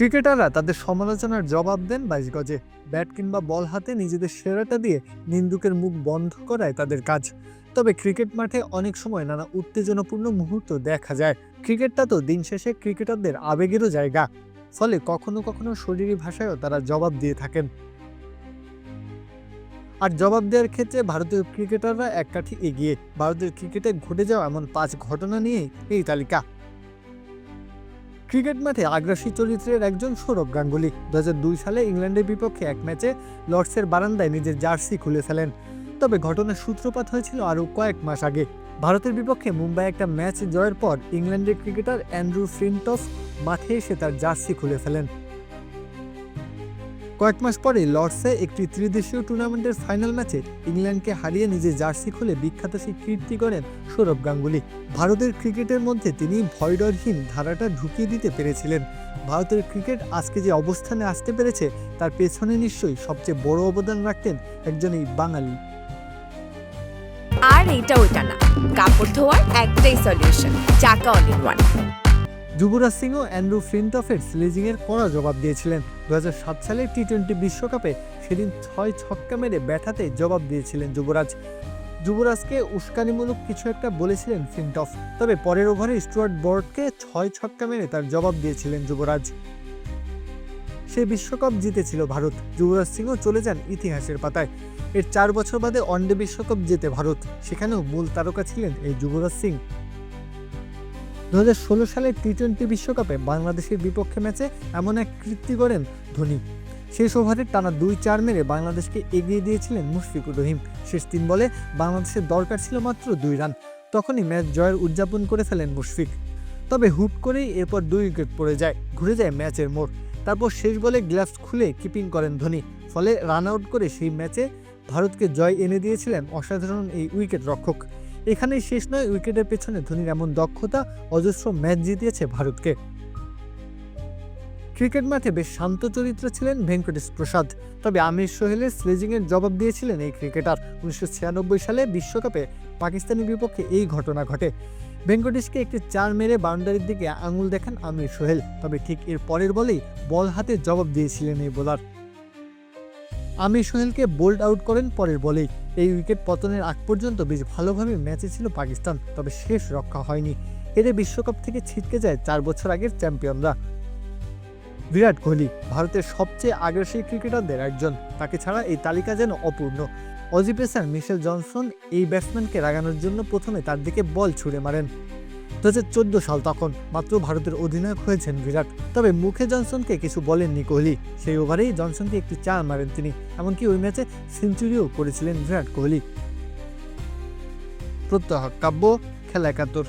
ক্রিকেটাররা তাদের সমালোচনার জবাব দেন বাইশ গজে ব্যাট কিংবা বল হাতে নিজেদের সেরাটা দিয়ে নিন্দুকের মুখ বন্ধ করায় তাদের কাজ। তবে ক্রিকেট মাঠে অনেক সময় নানা উত্তেজনাপূর্ণ মুহূর্ত দেখা যায়। ক্রিকেটটা তো দিন শেষে ক্রিকেটারদের আবেগেরও জায়গা। ফলে কখনো কখনো শরীরী ভাষায়ও তারা জবাব দিয়ে থাকেন। আর জবাব দেওয়ার ক্ষেত্রে ভারতীয় ক্রিকেটাররা এক কাঠি এগিয়ে। ভারতের ক্রিকেটে ঘটে যাওয়া এমন পাঁচ ঘটনা নিয়েই এই তালিকা। ক্রিকেট মাঠে আগ্রাসী চরিত্রের একজন সৌরভ গাঙ্গুলি। দু দুই সালে ইংল্যান্ডের বিপক্ষে এক ম্যাচে লর্ডসের বারান্দায় নিজের জার্সি খুলে ফেলেন। তবে ঘটনার সূত্রপাত হয়েছিল আরও কয়েক মাস আগে। ভারতের বিপক্ষে মুম্বাই একটা ম্যাচ জয়ের পর ইংল্যান্ডের ক্রিকেটার অ্যান্ড্রু ফ্রিন্টফ মাঠে এসে তার জার্সি খুলে ফেলেন। কয়েক মাস পরে লর্ডসে একটি ত্রিদেশীয় টুর্নামেন্টের ফাইনাল ম্যাচে ইংল্যান্ডকে হারিয়ে নিজের জার্সি খুলে বিখ্যাত সেই কীর্তি করেন সৌরভ গাঙ্গুলি। ভারতের ক্রিকেটের মধ্যে তিনি ভয়ডরহীন ধারাটা ঢুকিয়ে দিতে পেরেছিলেন। ভারতের ক্রিকেট আজকে যে অবস্থানে আসতে পেরেছে, তার পেছনে নিশ্চয়ই সবচেয়ে বড় অবদান রাখতেন একজন এই বাঙালি। আর এইটা ওইটা না। কাপড় ধোয়ার একটাই সলিউশন চাকা অল ওয়ান যুবরাজ সিংও অ্যান্ড্রু ফ্লিনটফের স্লেজিংয়ের কড়া জবাব দিয়েছিলেন। দু সালে টি টোয়েন্টি বিশ্বকাপে সেদিন ছয় ছক্কা মেরে ব্যাটাতে জবাব দিয়েছিলেন যুবরাজ। যুবরাজকে উস্কানিমূলক কিছু একটা বলেছিলেন ফিনটফ তবে পরের ওভারে স্টুয়ার্ট বর্ডকে ছয় ছক্কা মেরে তার জবাব দিয়েছিলেন যুবরাজ। সে বিশ্বকাপ জিতেছিল ভারত। যুবরাজ সিংও চলে যান ইতিহাসের পাতায়। এর চার বছর বাদে ওয়ানডে বিশ্বকাপ জেতে ভারত। সেখানেও মূল তারকা ছিলেন এই যুবরাজ সিং। দু সালের টি টোয়েন্টি বিশ্বকাপে বাংলাদেশের বিপক্ষে ম্যাচে এমন এক কীর্তি করেন ধোনি। শেষ ওভারে টানা দুই চার মেরে বাংলাদেশকে এগিয়ে দিয়েছিলেন মুশফিকুর রহিম। শেষ তিন বলে বাংলাদেশের দরকার ছিল মাত্র দুই রান। তখনই ম্যাচ জয়ের উদযাপন করে ফেলেন মুশফিক। তবে হুট করেই এরপর দুই উইকেট পড়ে যায়, ঘুরে যায় ম্যাচের মোড়। তারপর শেষ বলে গ্লাভস খুলে কিপিং করেন ধোনি। ফলে রান আউট করে সেই ম্যাচে ভারতকে জয় এনে দিয়েছিলেন অসাধারণ এই উইকেট রক্ষক। এখানেই শেষ নয়, উইকেটের পেছনে ধোনির এমন দক্ষতা, অজস্র ম্যাচ জিতিয়েছে ভারতকে। ক্রিকেট মাঠে বেশ শান্ত চরিত্র ছিলেন ভেঙ্কটেশ প্রসাদ, তবে আমির সোহেলের স্লেজিংয়ের জবাব দিয়েছিলেন এই ক্রিকেটার। উনিশশো ছিয়ানব্বই সালে বিশ্বকাপে পাকিস্তানের বিপক্ষে এই ঘটনা ঘটে। ভেঙ্কটেশকে একটি চার মেরে বাউন্ডারির দিকে আঙুল দেখান আমির সোহেল, তবে ঠিক এর পরের বলেই বল হাতে জবাব দিয়েছিলেন এই বোলার। আমির সোহেলকে বোল্ড আউট করেন পরের বলেই। এই উইকেট পতনের আগ পর্যন্ত বেশ ভালোভাবে ম্যাচে ছিল পাকিস্তান, তবে শেষ রক্ষা হয়নি। এতে বিশ্বকাপ থেকে ছিটকে যায় চার বছর আগের চ্যাম্পিয়নরা। বিরাট কোহলি, ভারতের সবচেয়ে আগ্রাসী ক্রিকেটারদের একজন। তাকে ছাড়া এই তালিকা যেন অপূর্ণ। অজি পেসার, মিশেল জনসন এই ব্যাটসম্যানকে রাগানোর জন্য প্রথমে তার দিকে বল ছুড়ে মারেন। দু হাজার চোদ্দ সাল তখন মাত্র ভারতের অধিনায়ক হয়েছেন বিরাট। তবে মুখে জনসনকে কিছু বলেননি কোহলি। সেই ওভারেই জনসনকে একটি চার মারেন তিনি। এমনকি ওই ম্যাচে সেঞ্চুরিও করেছিলেন বিরাট কোহলি। প্রত্যহ কাব্য, খেলা একাত্তর।